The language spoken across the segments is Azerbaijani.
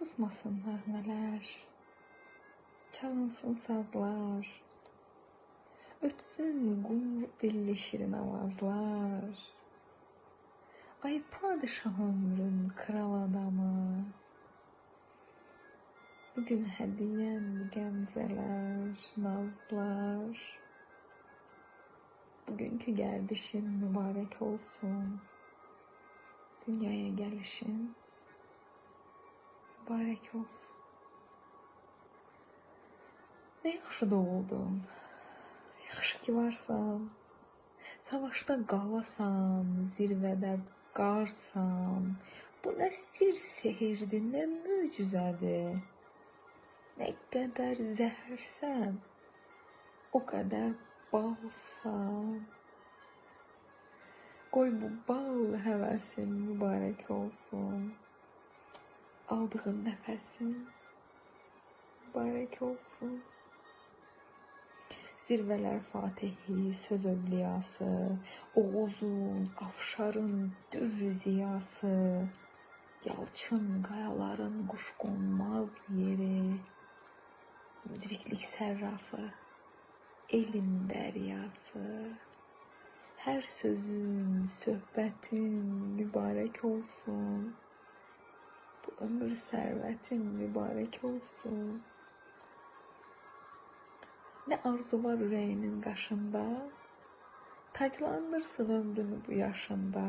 Susmasın nəğmələr, çalansın sazlar, ötsün qumru dilli şirin avazlar. Ay padişah ömrün kral adamı, bugün hədiyyən qəmzələr, nazlar. Bugünkü gəldişin mübarək olsun. Dünyaya gəlişin mübarək olsun. Nə yaxşı doğuldun. Yaxşı ki varsan. Savaşda qalasan, zirvədə qarsan. Bu nə sir sehirdir, nə möcüzədir. Nə qədər zəhərsən, o qədər balsan. Qoy bu bal həvəsin mübarək olsun. Aldığın nəfəsin mübarək olsun. Zirvələr Fatihi, söz övliyası, Oğuzun, Afşarın dövr ziyası, Yalçın qayaların quşqonmaz yeri, müdriklik sərrafı, elm dəryası. Hər sözün, söhbətin mübarək olsun. Ömür sərvətin mübarək olsun. Nə arzu var ürəyinin qaşında? Taclandırsın ömrünü bu yaşında.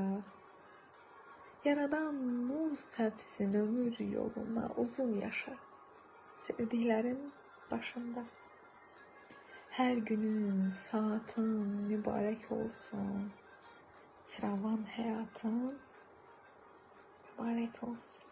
Yaradan nur səpsin ömür yoluna, uzun yaşa. Sevdiklərin başında. Hər günün, saatın mübarək olsun. Firavan həyatın mübarək olsun.